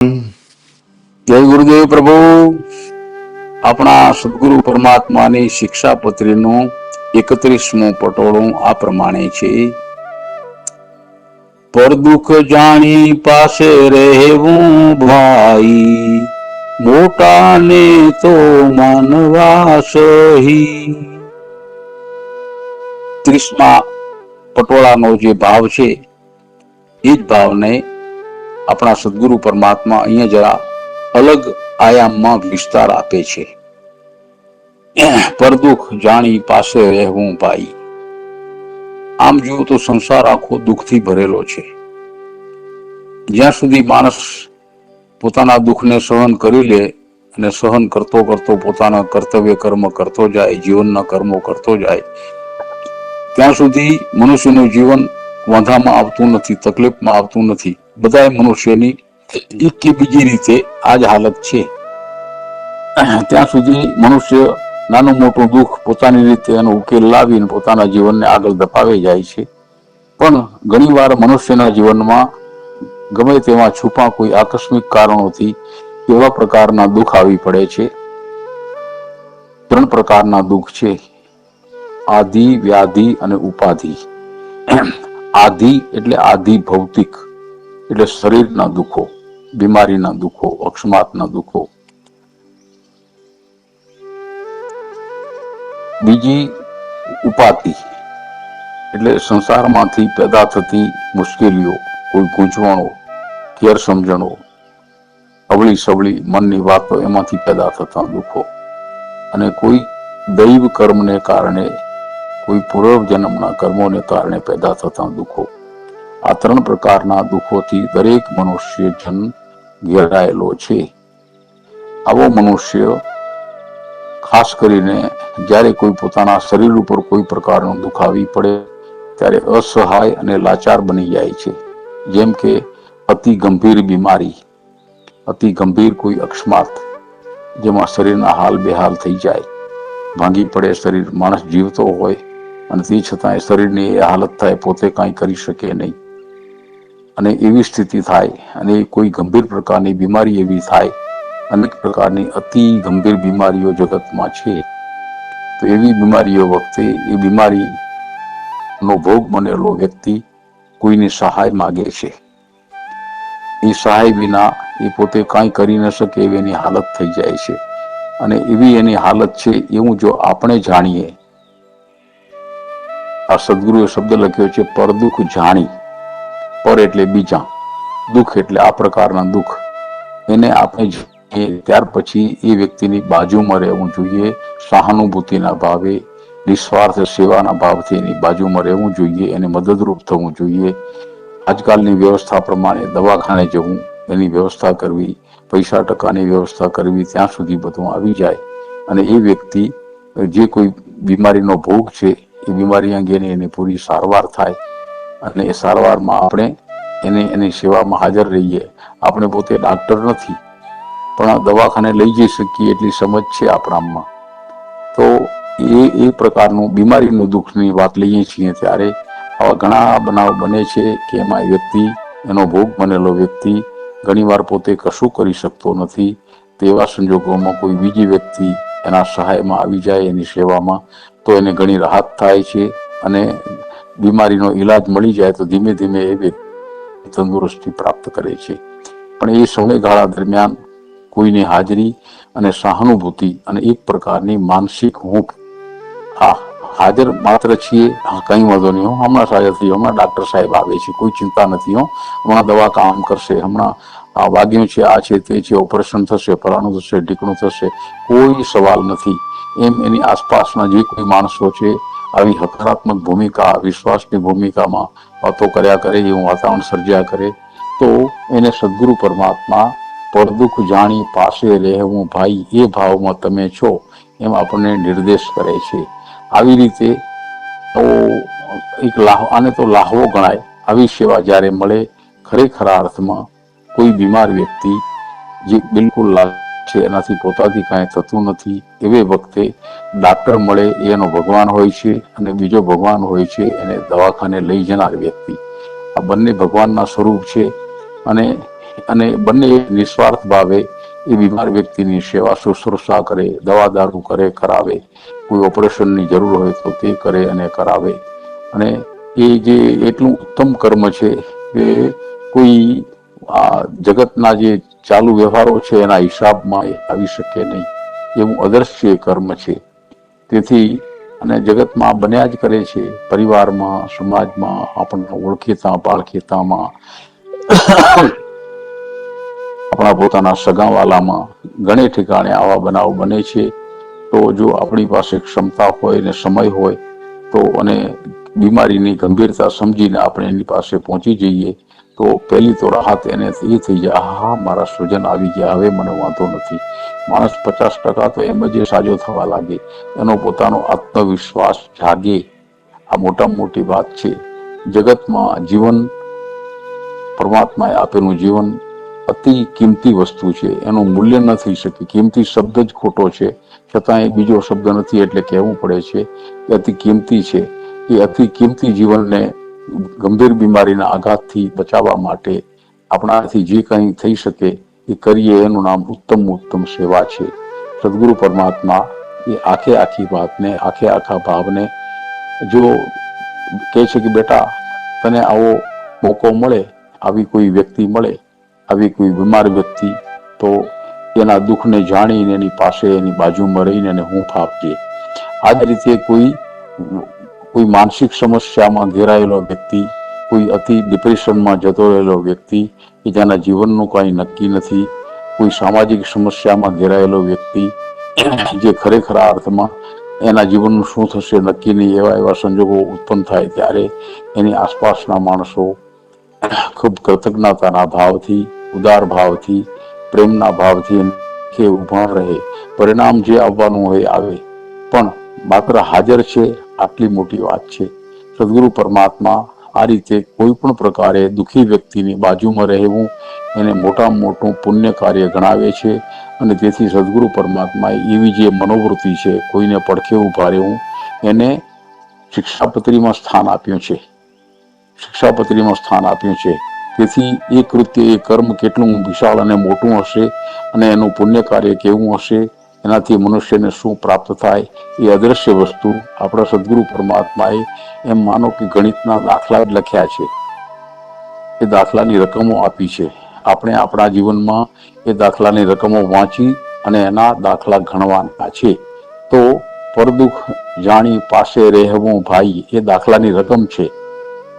જય ગુરુદેવ પ્રભુ. આપણા સદગુરુ પરમાત્માની શિક્ષાપત્રીનું એકત્રીસમું પટોળું આ પ્રમાણે છે. પર દુઃખ જાણી પાસે રહેવું ભાઈ, મોટાને તો માનવા સહી. ત્રીસમા પટોળાનો જે ભાવ છે, એ જ ભાવને આપણા સદગુરુ પરમાત્મા અહીંયા જરા અલગ આયામમાં વિસ્તાર આપે છે. પરદુખ જાણી પાસે રહેવું ભાઈ. આમ જુઓ તો સંસાર આખો દુઃખથી ભરેલો છે. જ્યાં સુધી માણસ પોતાના દુઃખને સહન કરી લે અને સહન કરતો કરતો પોતાના કર્તવ્ય કર્મ કરતો જાય, જીવનના કર્મો કરતો જાય, ત્યાં સુધી મનુષ્યનું જીવન વાંધામાં આવતું નથી, તકલીફમાં આવતું નથી. બધા મનુષ્યની એક કે બીજી રીતે આ જ હાલત છે. ત્યાં સુધી મનુષ્ય નાનું મોટું દુઃખ પોતાની રીતે એનો ઉકેલ લાવીને પોતાના જીવનને આગળ ધપાવી જાય છે. પણ ઘણીવાર મનુષ્યના જીવનમાં ગમે તેવા છુપા કોઈ આકસ્મિક કારણોથી એવા પ્રકારના દુઃખ આવી પડે છે. ત્રણ પ્રકારના દુઃખ છે. આધિ, વ્યાધિ અને ઉપાધિ. આધિ એટલે આધિ ભૌતિક એટલે શરીરના દુઃખો, બીમારીના દુઃખો, અકસ્માતના દુઃખો. બીજી ઉપાધિ, એટલે સંસારમાંથી પેદા થતી મુશ્કેલીઓ, કોઈ ગૂંચવણો ગેરસમજણો અવળી સવળી મનની વાતો એમાંથી પેદા થતા દુઃખો. અને કોઈ દૈવ કર્મને કારણે, કોઈ પૂર્વ જન્મના કર્મોને કારણે પેદા થતા દુઃખો. આ ત્રણ પ્રકારના દુઃખોથી દરેક મનુષ્ય જન ઘેરાયેલો છે. આવો મનુષ્ય, ખાસ કરીને જ્યારે કોઈ પોતાના શરીર ઉપર કોઈ પ્રકારનું દુઃખ આવી પડે, ત્યારે અસહાય અને લાચાર બની જાય છે. જેમ કે અતિ ગંભીર બીમારી, અતિ ગંભીર કોઈ અકસ્માત, જેમાં શરીરના હાલ બેહાલ થઈ જાય. ભાંગી પડે શરીર, માણસ જીવતો હોય અને તે છતાંય શરીરની એ હાલત થાય, પોતે કાંઈ કરી શકે નહીં. અને એવી સ્થિતિ થાય અને કોઈ ગંભીર પ્રકારની બીમારી એવી થાય, અનેક પ્રકારની અતિ ગંભીર બીમારીઓ જગતમાં છે. તો એવી બીમારીઓ વખતે એ બીમારીનો ભોગ બનેલો વ્યક્તિ કોઈની સહાય માગે છે. એ સહાય વિના એ પોતે કાંઈ કરી ન શકે એવી એની હાલત થઈ જાય છે. અને એવી એની હાલત છે એવું જો આપણે જાણીએ. આ સદગુરુએ શબ્દ લખ્યો છે, પરદુખ જાણી. પર એટલે બીજા. દુઃખ એટલે આ પ્રકારના દુઃખ. એને આપણે જોઈએ ત્યાર પછી એ વ્યક્તિની બાજુમાં રહેવું જોઈએ, સહાનુભૂતિના ભાવે, નિસ્વાર્થ સેવાના ભાવથી એની બાજુમાં રહેવું જોઈએ, એને મદદરૂપ થવું જોઈએ. આજકાલની વ્યવસ્થા પ્રમાણે દવાખાને જવું, એની વ્યવસ્થા કરવી, પૈસા ટકાની વ્યવસ્થા કરવી, ત્યાં સુધી બધું આવી જાય. અને એ વ્યક્તિ, જે કોઈ બીમારીનો ભોગ છે, એ બીમારી અંગેની એની પૂરી સારવાર થાય. અને એ સારવારમાં આપણે એને, એની સેવામાં હાજર રહીએ. આપણે પોતે ડાક્ટર નથી, પણ દવાખાને લઈ જઈ શકીએ એટલી સમજ છે આપણામાં. તો એ એ પ્રકારનું બીમારીનું દુઃખની વાત લઈએ છીએ ત્યારે. આવા ઘણા બનાવ બને છે કે એમાં વ્યક્તિ, એનો ભોગ બનેલો વ્યક્તિ ઘણીવાર પોતે કશું કરી શકતો નથી. તેવા સંજોગોમાં કોઈ બીજી વ્યક્તિ એના સહાયમાં આવી જાય એની સેવામાં, તો એને ઘણી રાહત થાય છે અને બીમારીનો ઈલાજ મળી જાય તો ધીમે ધીમે એ વ્યક્તિ તંદુરસ્તી પ્રાપ્ત કરે છે. પણ એ સમયગાળા દરમિયાન કોઈની હાજરી અને સહાનુભૂતિ અને એક પ્રકારની માનસિક હૂંફ હા, હાજર માત્ર છીએ, હા, કંઈ વાંધો નહીં, હો, હમણાં સાજા થયો, હમણાં ડાક્ટર સાહેબ આવે છે, કોઈ ચિંતા નથી, હો, હમણાં દવા કામ કરશે, હમણાં આ વાગ્યું છે, આ છે, તે છે, ઓપરેશન થશે, ફલાણું થશે, ઢીકણું થશે, કોઈ સવાલ નથી. એમ એની આસપાસના જે કોઈ માણસો છે આવી હકારાત્મક ભૂમિકા, વિશ્વાસની ભૂમિકામાં વાતો કર્યા કરે, એવું વાતાવરણ સર્જ્યા કરે, તો એને સદગુરુ પરમાત્મા પડદુખ જાણી પાસે રહેવું ભાઈ, એ ભાવમાં તમે છો, એમ આપણને નિર્દેશ કરે છે. આવી રીતે તો એક લાહ, આને તો લાહવો ગણાય. આવી સેવા જ્યારે મળે, ખરેખરા અર્થમાં કોઈ બીમાર વ્યક્તિ જે બિલકુલ લાગ છે, એનાથી પોતાથી કાંઈ થતું નથી. એવી વખતે ડાક્ટર મળે, એનો ભગવાન હોય છે અને બીજો ભગવાન હોય છે, એને દવાખાને લઈ જનાર વ્યક્તિ. આ બંને ભગવાનના સ્વરૂપ છે અને અને બંને નિસ્વાર્થ ભાવે એ બીમાર વ્યક્તિની સેવા શુશ્રૂષા કરે, દવા દારૂ કરે કરાવે, કોઈ ઓપરેશનની જરૂર હોય તો તે કરે અને કરાવે. અને એ જે એટલું ઉત્તમ કર્મ છે કે કોઈ આ જગતના જે ચાલુ વ્યવહારો છે, એના હિસાબમાં એ આવી શકે નહીં. એવું અદૃશ્ય કર્મ છે. તેથી અને જગતમાં બન્યા જ કરે છે. પરિવારમાં, સમાજમાં, આપણને ઓળખીતા, પાળખીતામાં, આપણા પોતાના સગાવાલામાં ઘણે ઠેકાણે આવા બનાવ બને છે. તો જો આપણી પાસે ક્ષમતા હોય ને સમય હોય, તો અને બીમારીની ગંભીરતા સમજીને આપણે એની પાસે પહોંચી જઈએ તો પહેલી તો રાહત એને એ થઈ જાય હા મારા સ્વજન આવી ગયા, હવે મને વાંધો નથી. માણસ પચાસ ટકા તો એમ જ સાજો થવા લાગે. એનો પોતાનો આત્મવિશ્વાસ જાગે. આ મોટામાં મોટી વાત છે. જગતમાં જીવન પરમાત્માએ આપેલું જીવન અતિ કિંમતી વસ્તુ છે. એનું મૂલ્ય ન થઈ શકે. કિંમતી શબ્દ જ ખોટો છે. છતાં એ બીજો શબ્દ નથી એટલે કહેવું પડે છે કે અતિ કિંમતી છે. એ અતિ કિંમતી જીવનને ગંભીર બીમારીના આઘાતથી બચાવવા માટે આપણાથી જે કંઈ થઈ શકે એ કરીએ, એનું નામ ઉત્તમ ઉત્તમ સેવા છે. સદગુરુ પરમાત્મા એ આખે આખી વાતને, આખે આખા ભાવને જો કહે છે કે, બેટા, તને આવો મોકો મળે, આવી કોઈ વ્યક્તિ મળે, આવી કોઈ બીમાર વ્યક્તિ, તો એના દુઃખને જાણીને એની પાસે એની બાજુમાં રહીને એને હું આપજે આ જ રીતે કોઈ કોઈ માનસિક સમસ્યામાં ઘેરાયેલો વ્યક્તિ, કોઈ અતિ ડિપ્રેશનમાં જતો રહેલો વ્યક્તિ કે જેના જીવનનું કંઈ નક્કી નથી. કોઈ સામાજિક સમસ્યામાં ઘેરાયેલો વ્યક્તિ, જે ખરેખર અર્થમાં એના જીવનનું શું થશે નક્કી નહીં, એવા એવા સંજોગો ઉત્પન્ન થાય ત્યારે એની આસપાસના માણસો ખૂબ કૃતજ્ઞતાના ભાવથી, ઉદાર ભાવથી, પ્રેમના ભાવથી કે ઊભા રહે. પરિણામ જે આવવાનું હોય, આવે. પણ માત્ર હાજર છે આટલી મોટી વાત છે. સદગુરુ પરમાત્મા આ રીતે કોઈ પણ પ્રકારે દુઃખી વ્યક્તિની બાજુમાં રહેવું એને મોટામાં મોટું પુણ્ય કાર્ય ગણાવે છે અને તેથી સદગુરુ પરમાત્માએ એવી જે મનોવૃત્તિ છે, કોઈને પડખે ઊભા રહેવું, એને શિક્ષાપત્રીમાં સ્થાન આપ્યું છે. શિક્ષાપત્રીમાં સ્થાન આપ્યું છે. તેથી એ કૃત્ય, એ કર્મ કેટલું વિશાળ અને મોટું હશે અને એનું પુણ્ય કાર્ય કેવું હશે એનાથી મનુષ્યને શું પ્રાપ્ત થાય એ અદ્રશ્ય વસ્તુ આપણા સદગુરુ પરમાત્માએ એમ માનો કે ગણિતના દાખલા જ લખ્યા છે. એ દાખલાની રકમો આપી છે. આપણે આપણા જીવનમાં એ દાખલાની રકમો વાંચી અને એના દાખલા ગણવાના છે. તો પરદુખ જાણી પાસે રહેવું ભાઈ, એ દાખલાની રકમ છે.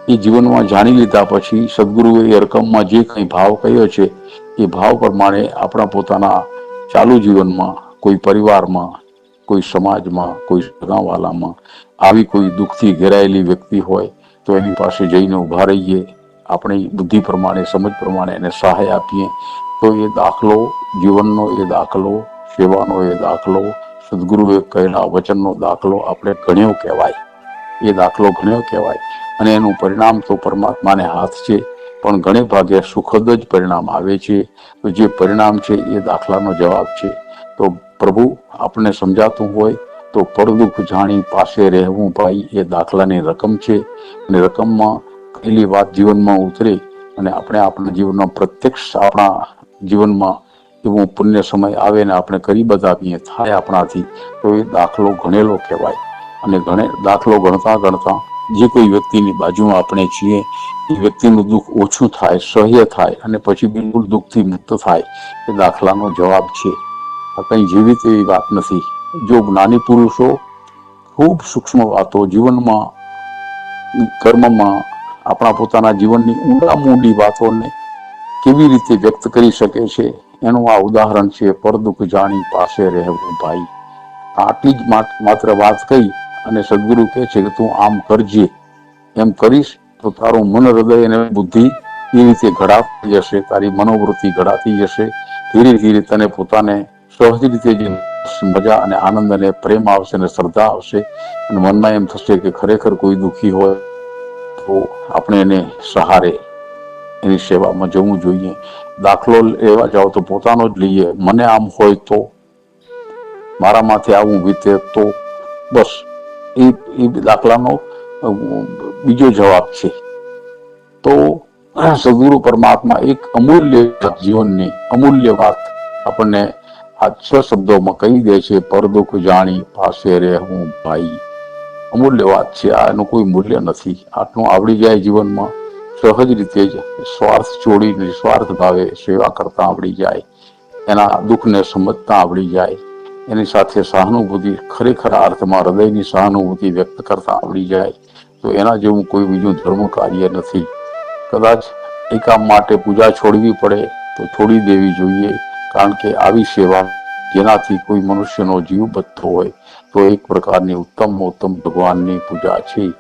એ જીવનમાં જાણી લીધા પછી સદગુરુએ એ રકમમાં જે કંઈ ભાવ કહ્યો છે, એ ભાવ પ્રમાણે આપણા પોતાના ચાલુ જીવનમાં કોઈ પરિવારમાં, કોઈ સમાજમાં, કોઈ સગાવાલામાં આવી કોઈ દુઃખથી ઘેરાયેલી વ્યક્તિ હોય તો એની પાસે જઈને ઊભા રહીએ, આપણી બુદ્ધિ પ્રમાણે, સમજ પ્રમાણે એને સહાય આપીએ, તો એ દાખલો, જીવનનો એ દાખલો, સેવાનો એ દાખલો, સદગુરુએ કહેલા વચનનો દાખલો આપણે ગણ્યો કહેવાય. એ દાખલો ગણ્યો કહેવાય અને એનું પરિણામ તો પરમાત્માને હાથ છે, પણ ઘણે ભાગે સુખદ જ પરિણામ આવે છે. તો જે પરિણામ છે એ દાખલાનો જવાબ છે. તો પ્રભુ આપણને સમજાતું હોય તો પડદુખ જાણી પાસે રહેવું ભાઈ, એ દાખલાની રકમ છે. અને રકમમાં કહેલી વાત જીવનમાં ઉતરે અને આપણે આપણા જીવનમાં પ્રત્યક્ષ આપણા જીવનમાં એવું પુણ્ય સમય આવે ને આપણે કરી બતાવીએ થાય આપણાથી. તો એ દાખલો ગણેલો કહેવાય. અને ગણે, દાખલો ગણતા ગણતા જે કોઈ વ્યક્તિની બાજુમાં આપણે છીએ, એ વ્યક્તિનું દુઃખ ઓછું થાય, સહ્ય થાય અને પછી બિલકુલ દુઃખથી મુક્ત થાય. એ દાખલાનો જવાબ છે. કંઈ જીવિત એવી વાત નથી. જો જ્ઞાની પુરુષો ખૂબ સૂક્ષ્મ વાતો જીવનમાં, કર્મમાં, આપણા પોતાના જીવનની ઊંડા ઊંડી વાતોને કેવી રીતે વ્યક્ત કરી શકે છે, એનું આ ઉદાહરણ છે પરદુખ જાણી પાસે રહેવું ભાઈ. આટલી જ માત- માત્ર વાત કહી અને સદગુરુ કહે છે કે તું આમ કરજે. એમ કરીશ તો તારું મન, હૃદય અને બુદ્ધિ એ રીતે ઘડાતી જશે, તારી મનોવૃત્તિ ઘડાતી જશે. ધીરે ધીરે તને પોતાને સહજ રીતે જે મજા અને આનંદ અને પ્રેમ આવશે અને શ્રદ્ધા આવશે અને મનમાં એમ થશે કે ખરેખર કોઈ દુઃખી હોય તો આપણે એને સહારે એની સેવામાં જવું જોઈએ. દાખલો લેવા જાઓ તો પોતાનો જ લઈએ. મને આમ હોય તો મારા માથે આવું વીતે તો બસ. એ એ દાખલાનો બીજો જવાબ છે. તો સદગુરુ પરમાત્મા એક અમૂલ્ય જીવનની અમૂલ્ય વાત આપણને આ છ શબ્દોમાં કહી દે છે, પરદુખ જાણી પાસે રે હું ભાઈ. અમૂલ્ય વાત છે આ એનું કોઈ મૂલ્ય નથી. આટલું આવડી જાય જીવનમાં, સહજ રીતે જ સ્વાર્થ છોડી નિસ્વાર્થ ભાવે સેવા કરતા આવડી જાય. એના દુઃખને સમજતા આવડી જાય. એની સાથે સહાનુભૂતિ ખરેખર અર્થમાં હૃદયની સહાનુભૂતિ વ્યક્ત કરતા આવડી જાય. તો એના જેવું કોઈ બીજું ધર્મ કાર્ય નથી. કદાચ એ કામ માટે પૂજા છોડવી પડે તો છોડી દેવી જોઈએ. કારણ કે આવી સેવા જેનાથી કોઈ મનુષ્યનો જીવ બધો હોય, તો એક પ્રકારની ઉત્તમ ઉત્તમ ભગવાનની પૂજા છે.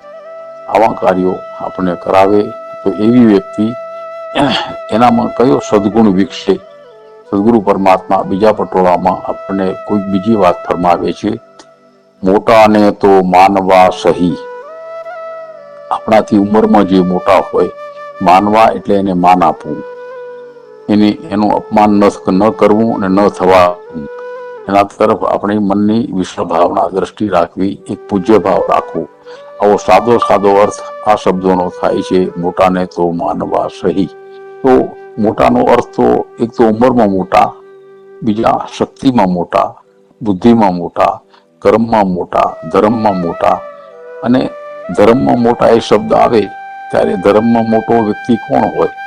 આવા કાર્યો આપણે કરાવે તો એવી વ્યક્તિ એનામાં કયો સદગુણ વિકસે? સદગુરુ પરમાત્મા બીજા પટોળામાં આપણને કોઈ બીજી વાત ફરમાવે છે? મોટાને તો માનવા સહી. આપણાથી ઉંમરમાં જે મોટા હોય, માનવા એટલે એને માન આપવું. એને એનું અપમાન ન કરવું અને ન થવા એના તરફ આપણી મનની વિશ્વ ભાવના દ્રષ્ટિ રાખવી, એક પૂજ્ય ભાવ રાખવો. આવો સાદો સાદો અર્થ આ શબ્દોનો થાય છે, મોટાને તો માનવા સહી. તો મોટાનો અર્થ તો એક તો ઉંમરમાં મોટા, બીજા શક્તિમાં મોટા, બુદ્ધિમાં મોટા, કર્મમાં મોટા, ધર્મમાં મોટા. અને ધર્મમાં મોટા એ શબ્દ આવે, ત્યારે ધર્મમાં મોટો વ્યક્તિ કોણ હોય?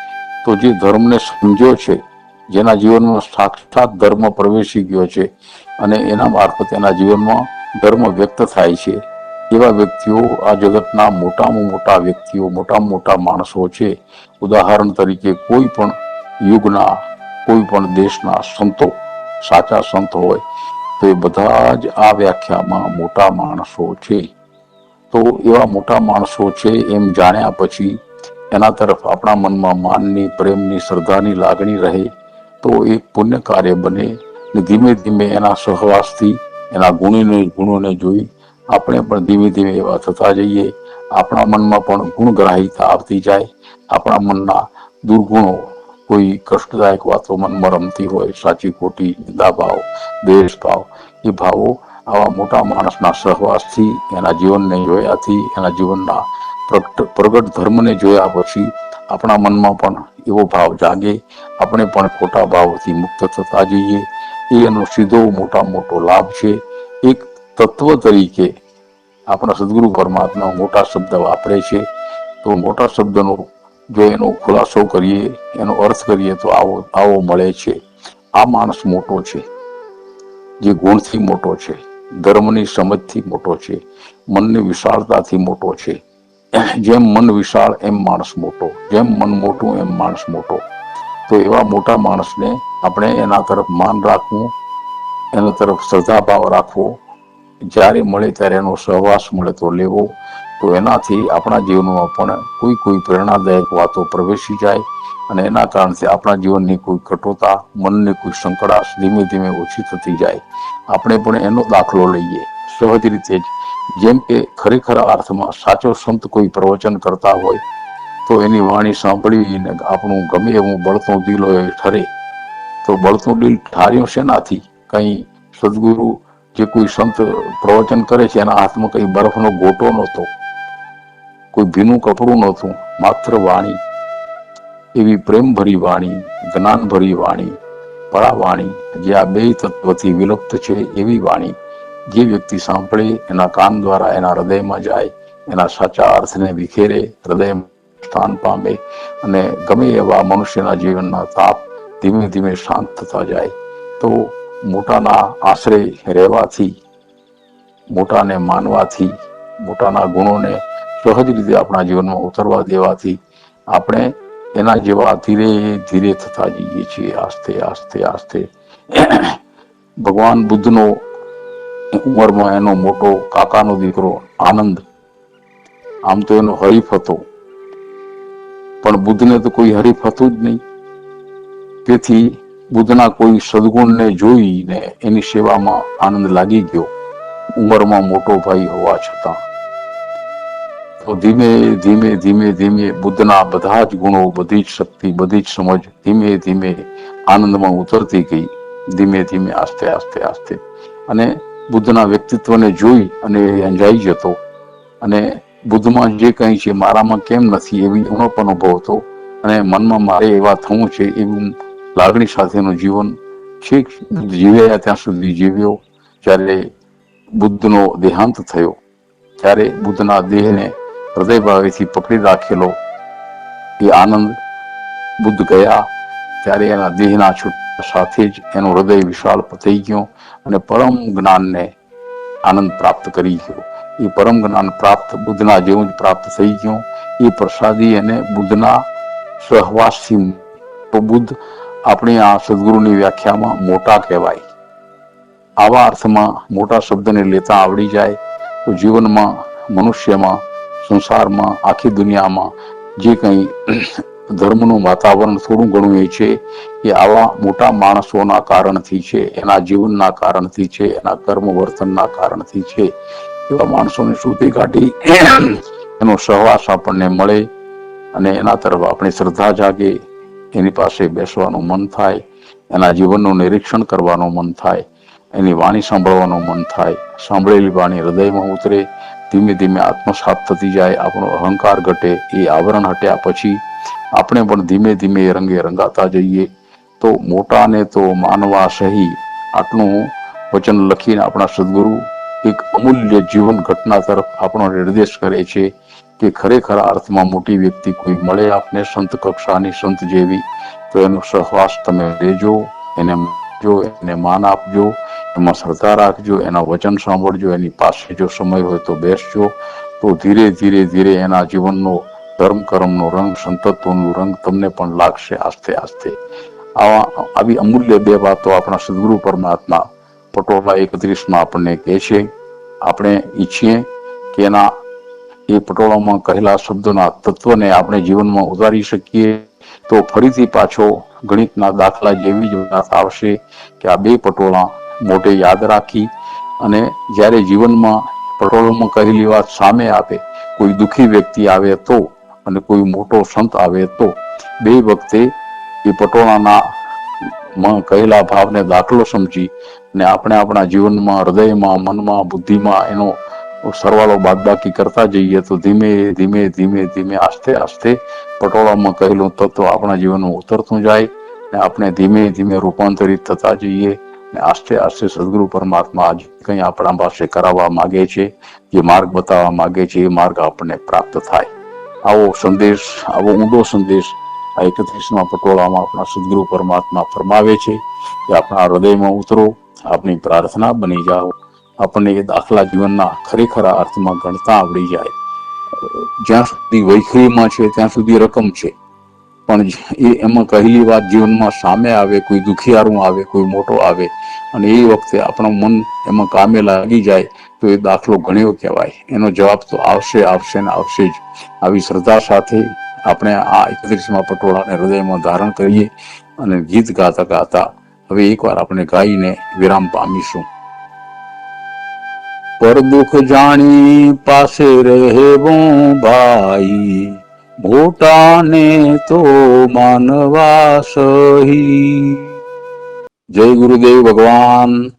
તો જે ધર્મને સમજ્યો છે, જેના જીવનમાં સાક્ષાત ધર્મ પ્રવેશી ગયો છે અને એના મારફત એના જીવનમાં ધર્મ વ્યક્ત થાય છે, એવા વ્યક્તિઓ આ જગતના મોટામાં મોટા વ્યક્તિઓ, મોટામાં મોટા માણસો છે. ઉદાહરણ તરીકે કોઈ પણ યુગના, કોઈ પણ દેશના સંતો, સાચા સંત હોય, તો એ બધા જ આ વ્યાખ્યામાં મોટા માણસો છે. તો એવા મોટા માણસો છે, એમ જાણ્યા પછી એના તરફ આપણા મનમાં માનની, પ્રેમની, શ્રદ્ધાની લાગણી રહે તો એ પુણ્ય કાર્ય બને ને ધીમે ધીમે એના સહવાસથી, એના ગુણોને ગુણોને જોઈ આપણે પણ ધીમે ધીમે એવા થતા જઈએ. આપણા મનમાં પણ ગુણગ્રાહીતા આવતી જાય. આપણા મનના દુર્ગુણો કોઈ કષ્ટદાયક વાતો મનમાં રમતી હોય, સાચી, ખોટી નિંદા ભાવ દ્વેષ ભાવ એ ભાવો આવા મોટા માણસના સહવાસથી, એના જીવનને જોયાથી, એના જીવનના પ્રગટ ધર્મને જોયા પછી આપણા મનમાં પણ એવો ભાવ જાગે. આપણે પણ ખોટા ભાવથી મુક્ત થતા જઈએ. એ એનો સીધો મોટા મોટો લાભ છે. એક તત્વ તરીકે આપણા સદગુરુ પરમાત્મા મોટા શબ્દ વાપરે છે. તો મોટા શબ્દનો જો એનો ખુલાસો કરીએ, એનો અર્થ કરીએ તો આવો આવો મળે છે. આ માણસ મોટો છે. જે ગુણથી મોટો છે. ધર્મની સમજથી મોટો છે. મનની વિશાળતાથી મોટો છે. જેમ મન વિશાળ, એમ માણસ મોટો. જેમ મન મોટું, એમ માણસ મોટો. તો એવા મોટા માણસને આપણે એના તરફ માન રાખવું, એના તરફ શ્રદ્ધાભાવ રાખવો. જ્યારે મળે ત્યારે એનો સહવાસ મળે તો લેવો. તો એનાથી આપણા જીવનમાં પણ કોઈ કોઈ પ્રેરણાદાયક વાતો પ્રવેશી જાય અને એના કારણથી આપણા જીવનની કોઈ કટોતા, મનની કોઈ સંકળાશ ધીમે ધીમે ઓછી થતી જાય. આપણે પણ એનો દાખલો લઈએ. સહજ રીતે જ. જેમ કે ખરેખર અર્થમાં સાચો સંત કોઈ પ્રવચન કરતા હોય, તો એની વાણી સાંભળીને આપણું ગમે એવું બળતું દિલ હોય ઠરે. તો બળતું દિલ ઠાર્યું શેનાથી? કઈ સદગુરુ જે કોઈ સંત પ્રવચન કરે છે, એના હાથમાં કઈ બરફનો ગોટો નહોતો. કોઈ ભીનું કપડું નહોતું, માત્ર વાણી. એવી પ્રેમભરી વાણી, જ્ઞાનભરી વાણી પરા વાણી જે આ બે તત્વથી વિલુપ્ત છે એવી વાણી. જે વ્યક્તિ સાંભળે, એના કાન દ્વારા એના હૃદયમાં જાય, એના સાચા અર્થને વિખેરે હૃદય સ્થાન પામે અને ગમે એવા મનુષ્યના જીવનના તાપ ધીમે ધીમે શાંત થતા જાય. તો મોટાના આશરે રહેવાથી, મોટાને માનવાથી, મોટાના ગુણોને સહજ રીતે આપણા જીવનમાં ઉતરવા દેવાથી આપણે એના જેવા ધીરે ધીરે થતા જઈએ છીએ. આસ્તે આસ્તે આસ્તે. ભગવાન બુદ્ધનો ઉંમરમાં એનો મોટો કાકાનો દીકરો આનંદ. આમ તો એનો હરીફ હતો. પણ બુદ્ધને તો કોઈ હરીફ હતું જ નહીં. તેથી બુદ્ધના કોઈ સદગુણને જોઈને એની સેવામાં આનંદ લાગી ગયો. ઉંમરમાં મોટો ભાઈ હોવા છતાં. તો ધીમે ધીમે ધીમે ધીમે બુદ્ધના બધા જ ગુણો બધી જ શક્તિ, બધી જ સમજ ધીમે ધીમે આનંદમાં ઉતરતી ગઈ. ધીમે ધીમે, આસ્તે આસ્તે આસ્તે. અને બુદ્ધના વ્યક્તિત્વને જોઈ અને અંજાઈ જતો. અને બુદ્ધમાં જે કંઈ છે, મારામાં કેમ નથી એવી ઉણપ અનુભવ હતો. અને મનમાં મારે એવા થવું છે એવું લાગણી સાથેનું જીવન છેક જીવ્યા ત્યાં સુધી જીવ્યો જ્યારે બુદ્ધનો દેહાંત થયો. ત્યારે બુદ્ધના દેહને હૃદયભાવેથી પકડી રાખેલો એ આનંદ બુદ્ધ ગયા. ત્યારે એના દેહના છૂટ સાથે જ એનું હૃદય વિશાળ પતઈ ગયું. અને પરમ જ્ઞાનને આનંદ પ્રાપ્ત કરી ગયો. એ પરમ જ્ઞાન પ્રાપ્ત બુદ્ધના જેવું જ પ્રાપ્ત થઈ ગયું. એ પ્રસાદી એને બુદ્ધના સહવાસથી તો બુદ્ધ આપણી આ સદગુરુની વ્યાખ્યામાં મોટા કહેવાય. આવા અર્થમાં મોટા શબ્દને લેતા આવડી જાય તો જીવનમાં, મનુષ્યમાં, સંસારમાં, આખી દુનિયામાં જે કંઈ ધર્મનું વાતાવરણ થોડું ઘણું એ છે કે આવા મોટા માણસોના કારણથી છે, એના જીવનના કારણથી છે, એના કર્મ વર્તનના કારણથી છે, એવા માણસોને શોધી કાઢી એનો સહવાસ આપણને મળે અને એના તરફ આપણી શ્રદ્ધા જાગે, એની પાસે બેસવાનું મન થાય, એના જીવનનું નિરીક્ષણ કરવાનું મન થાય, એની વાણી સાંભળવાનું મન થાય, સાંભળેલી વાણી હૃદયમાં ઉતરે ધીમે ધીમે આત્મસાત થતી જાય, આપણો અહંકાર ઘટે, એ આવરણ હટ્યા પછી આપણે પણ ધીમે ધીમે રંગે રંગાતા જઈએ. તો મોટાને તો માનવા સહી, આટલું વચન લખીને આપણા સદગુરુ એક અમૂલ્ય જીવન ઘટના તરફ આપણો નિર્દેશ કરે છે કે ખરેખર અર્થમાં મોટી વ્યક્તિ કોઈ મળે આપને સંત કક્ષાની સંત જેવી, તો એનો સહવાસ તમે લેજો, એને જો એને માન આપજો એમાં શ્રદ્ધા રાખજો, એના વચન સાંભળજો, એની પાસે જો સમય હોય તો બેસજો. તો ધીરે ધીરે ધીરે એના જીવનનો ધર્મ, કર્મનો રંગ, સંતત્વનો રંગ તમને પણ લાગશે આસ્તે આસ્તે. આવા, આવી અમૂલ્ય બે વાતો આપણા સદગુરુ પરમાત્મા પટોળા એકત્રીસમાં આપણને કહે છે. આપણે ઈચ્છીએ કે એના, એ પટોળામાં કહેલા શબ્દોના તત્વને આપણે જીવનમાં ઉતારી શકીએ. તો ફરીથી પાછો ગણિતના દાખલા જેવી જ વાત આવશે કે આ બે પટોળા મોટે યાદ રાખી અને જ્યારે જીવનમાં પટોળોમાં કહેલી વાત સામે આવે કોઈ દુઃખી વ્યક્તિ આવે તો અને કોઈ મોટો સંત આવે તો, બે વખતે એ પટોળાના માં કહેલા ભાવને દાખલો સમજી ને આપણે આપણા જીવનમાં, હૃદયમાં, મનમાં, બુદ્ધિમાં એનો સરવાળો બાદબાકી કરતા જઈએ તો ધીમે ધીમે ધીમે ધીમે, આસ્તે આસ્તે પટોળામાં કહેલું તત્વ આપણા જીવનમાં ઉતરતું જાય ને આપણે ધીમે ધીમે રૂપાંતરિત થતા જઈએ. આસ્તે આસ્તે સદગુરુ પરમાત્મા આજે કંઈ આપણા પાસે કરાવવા માગે છે, જે માર્ગ બતાવવા માગે છે, એ માર્ગ આપણને પ્રાપ્ત થાય. આવો સંદેશ, આવો ઊંડો સંદેશ આ એકત્રીસમાં પટોળામાં આપણા સદગુરુ પરમાત્મા ફરમાવે છે કે આપણા હૃદયમાં ઉતરો, આપની પ્રાર્થના બની જાઓ, આપણને એ દાખલા જીવનના ખરેખર અર્થમાં ગણતા આવડી જાય. જ્યાં સુધી વૈખરીમાં છે, ત્યાં સુધી રકમ છે. પણ એ એમાં કહેલી વાત જીવનમાં સામે આવે, કોઈ દુખિયારું આવે, કોઈ મોટો આવે અને એ વખતે આપણું મન એમાં કામે લાગી જાય તો એ દાખલો ગણ્યો કહેવાય. એનો જવાબ તો આવશે આવશે ને આવશે જ. આવી શ્રદ્ધા સાથે આપણે આ એકત્રીસમાં પટોળાને હૃદયમાં ધારણ કરીએ અને ગીત ગાતા ગાતા હવે એકવાર આપણે ગાઈને વિરામ પામીશું. પર દુઃખ જાણી પાસે રહેવો ભાઈ, મોટાને તો માનવા સહી. જય ગુરુદેવ ભગવાન.